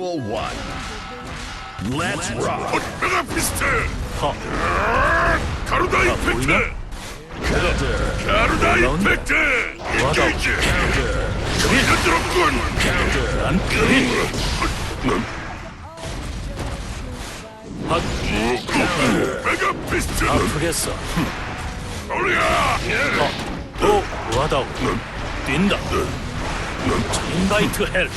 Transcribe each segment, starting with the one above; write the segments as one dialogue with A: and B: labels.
A: one. Let's rock.
B: 메가피스트
C: 하,
B: 가루다? 이펙트
A: Counter.
B: 가루다
C: 올라온다.
B: 이펙트
C: 와다.
B: 인게이지 이전드롭군
C: 난 그린 핫,
B: 메가 피스트
C: 아프겠어.
B: 올리야
C: 또 와다오. 뛴다. 인바이트 헬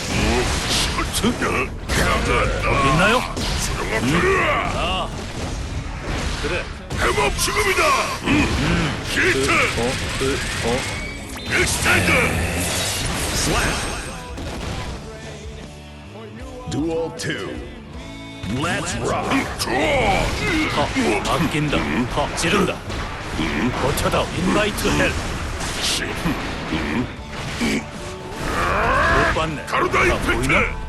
C: 있나요? 아 그래
B: 해법 지금이다 히트
C: 어? 그, 어?
B: 익스텐드
A: Duel two. Let's rock.
C: 하, 아낀다 하, 찌른다 거쳐다 인바이트 헬 못 봤네
B: 가루다
C: 아,
B: 이펙트
C: 보이나?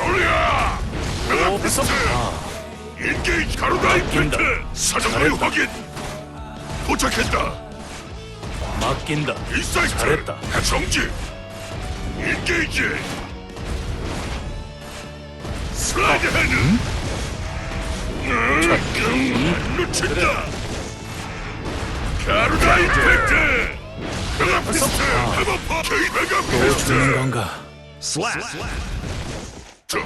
B: 올리야
C: 오,
B: 메가피스트
C: 아,
B: 인게이지 가루다. 사정거리
C: 잘했다.
B: 확인. 도착했다.
C: 맡긴다.
B: 인사이트
C: 잘했다.
B: 해성지. 인게이지 슬라이드 핸드 음, 놓친다. 가루다 이펙트 메가피스트 해버파 케이
C: 또 주는
B: 메가피스트
C: 건가?
A: Slap.
B: 전